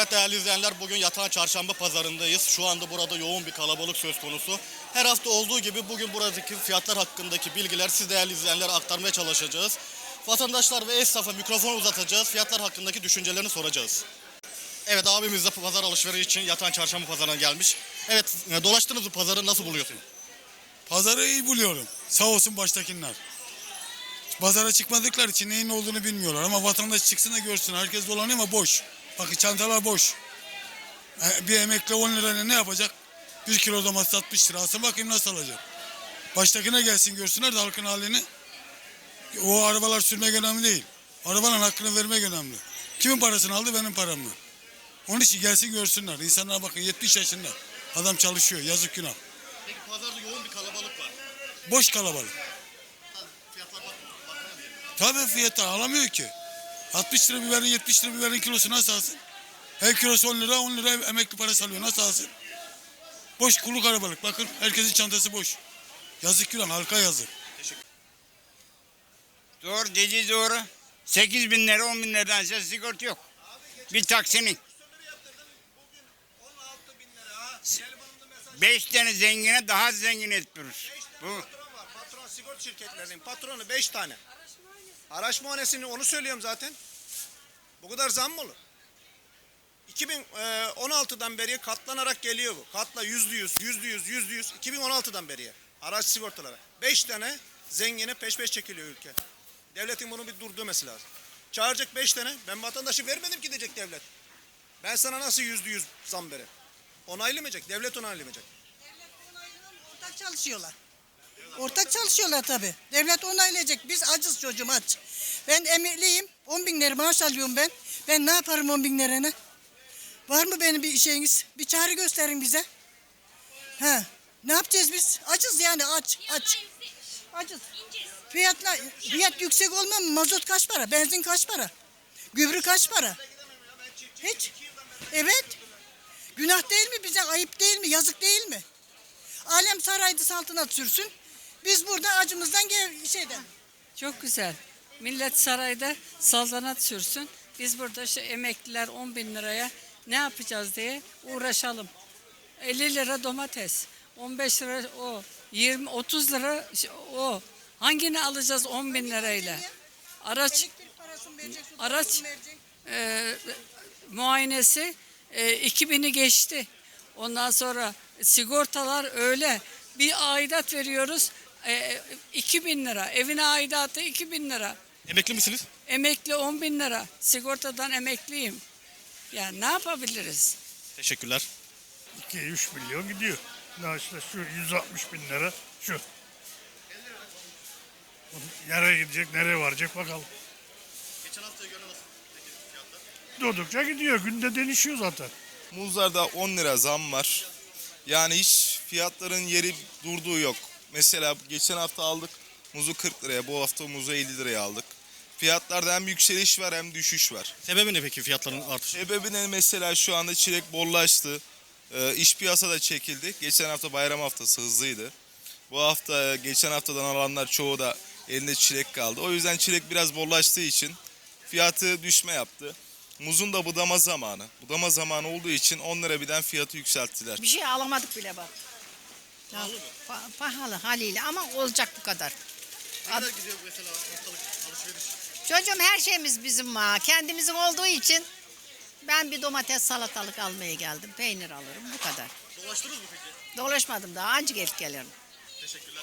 Evet değerli izleyenler bugün Yatan Çarşamba pazarındayız. Şu anda burada yoğun bir kalabalık söz konusu. Her hafta olduğu gibi bugün buradaki fiyatlar hakkındaki bilgiler siz değerli izleyenlere aktarmaya çalışacağız. Vatandaşlar ve esnafa mikrofon uzatacağız. Fiyatlar hakkındaki düşüncelerini soracağız. Evet abimiz de pazar alışverişi için Yatan Çarşamba pazarına gelmiş. Evet e, dolaştınız mı pazarı nasıl buluyorsun? Pazarı iyi buluyorum. Sağ olsun baştakiler. Pazara çıkmadıkları için neyin olduğunu bilmiyorlar. Ama vatandaş çıksın da görsün. Herkes dolanıyor ama boş. Bakın çantalar boş. E, Bir emekli 10 lirayla ne yapacak? 1 kilo domates 60 lira. Alsın bakayım nasıl alacak. Baştakine gelsin görsünler de halkın halini. O arabalar sürmek önemli değil. Arabanın hakkını vermek önemli. Kimin parasını aldı benim param mı? Onun için gelsin görsünler. İnsanlara bakın 70 yaşında. Adam çalışıyor yazık günah. Peki pazarda yoğun bir kalabalık var. Boş kalabalık. Fiyatlar. Tabii fiyatı alamıyor ki. 60 lira biberin 70 lira biberin kilosu nasıl alsın? Her kilosu 10 lira 10 lira emekli parası alıyor nasıl alsın? Boş kuluk arabalık bakın herkesin çantası boş. Yazık günah halka yazık. Doğru dediği doğru. 8 bin lira 10 bin liradan aşağı sigorta yok. Bir taksinin. 5 tane zengine daha zengin etmiyoruz. Bu Patron var. Patron sigorta şirketlerinin patronu 5 tane. Araç muayenesini onu söylüyorum zaten. Bu kadar zam mı olur? 2016'dan beri katlanarak geliyor bu. Katla yüzde yüz, yüzde yüz, yüzde yüz. 2016'dan beriye. Araç sigortaları. 5 tane zengine peş peş çekiliyor ülke. Devletin bunu bir durdurması lazım. Çağıracak 5 tane. Ben vatandaşı vermedim ki diyecek devlet. Ben sana nasıl yüzde yüz zam vereyim? Onaylamayacak. Devlet onaylamayacak. Ortak çalışıyorlar. Ortak çalışıyorlar tabii. Devlet onaylayacak. Biz acız çocuğum aç. Ben emekliyim. 10 bin lira maaş alıyorum ben. Ben ne yaparım 10 bin lirana? Var mı benim bir şeyiniz? Bir çare gösterin bize. Ha. Ne yapacağız biz? Acız yani aç aç. Acız. Fiyatlar, fiyat yüksek olmaz mı? Mazot kaç para? Benzin kaç para? Gübre kaç para? Hiç. Evet. Günah değil mi bize? Ayıp değil mi? Yazık değil mi? Alem saraydı saltanat sürsün. Biz burada acımızdan gel şeyden. Çok güzel. Millet sarayda saltanat sürsün. Biz burada işte emekliler 10 bin liraya ne yapacağız diye uğraşalım. 50 lira domates, 15 lira o, 20 30 lira o. Hangini alacağız 10 bin lirayla? Araç Araç- e, muayenesi e, 2000'i geçti. Ondan sonra sigortalar öyle. Bir aidat veriyoruz e, 2000 lira. Evine aidatı 2000 lira. Emekli misiniz? Emekli 10 bin lira. Sigortadan emekliyim. Yani ne yapabiliriz? Teşekkürler. 2-3 milyon gidiyor. İşte şu 160 bin lira şu. Nereye gidecek, nereye varacak bakalım. Geçen haftaya göre nasıl? Durdukça gidiyor. Günde değişiyor zaten. Muzlarda 10 lira zam var. Yani hiç fiyatların yeri durduğu yok. Mesela geçen hafta aldık muzu 40 liraya, bu hafta muzu 50 liraya aldık. Fiyatlarda hem yükseliş var hem düşüş var. Sebebi ne peki fiyatların artışı? Sebebi ne mesela şu anda çilek bollaştı. Ee, iş piyasada çekildi. Geçen hafta bayram haftası hızlıydı. Bu hafta geçen haftadan alanlar çoğu da elinde çilek kaldı. O yüzden çilek biraz bollaştığı için fiyatı düşme yaptı. Muzun da budama zamanı. Budama zamanı olduğu için 10 lira birden fiyatı yükselttiler. Bir şey alamadık bile bak. Pahalı mı? pahalı haliyle ama olacak bu kadar. Ne kadar gidiyor mesela haftalık alışveriş? Çocuğum her şeyimiz bizim ha. Kendimizin olduğu için ben bir domates salatalık almaya geldim. Peynir alırım bu kadar. Dolaştınız mı peki? Dolaşmadım daha ancak gelip gelirim. Teşekkürler.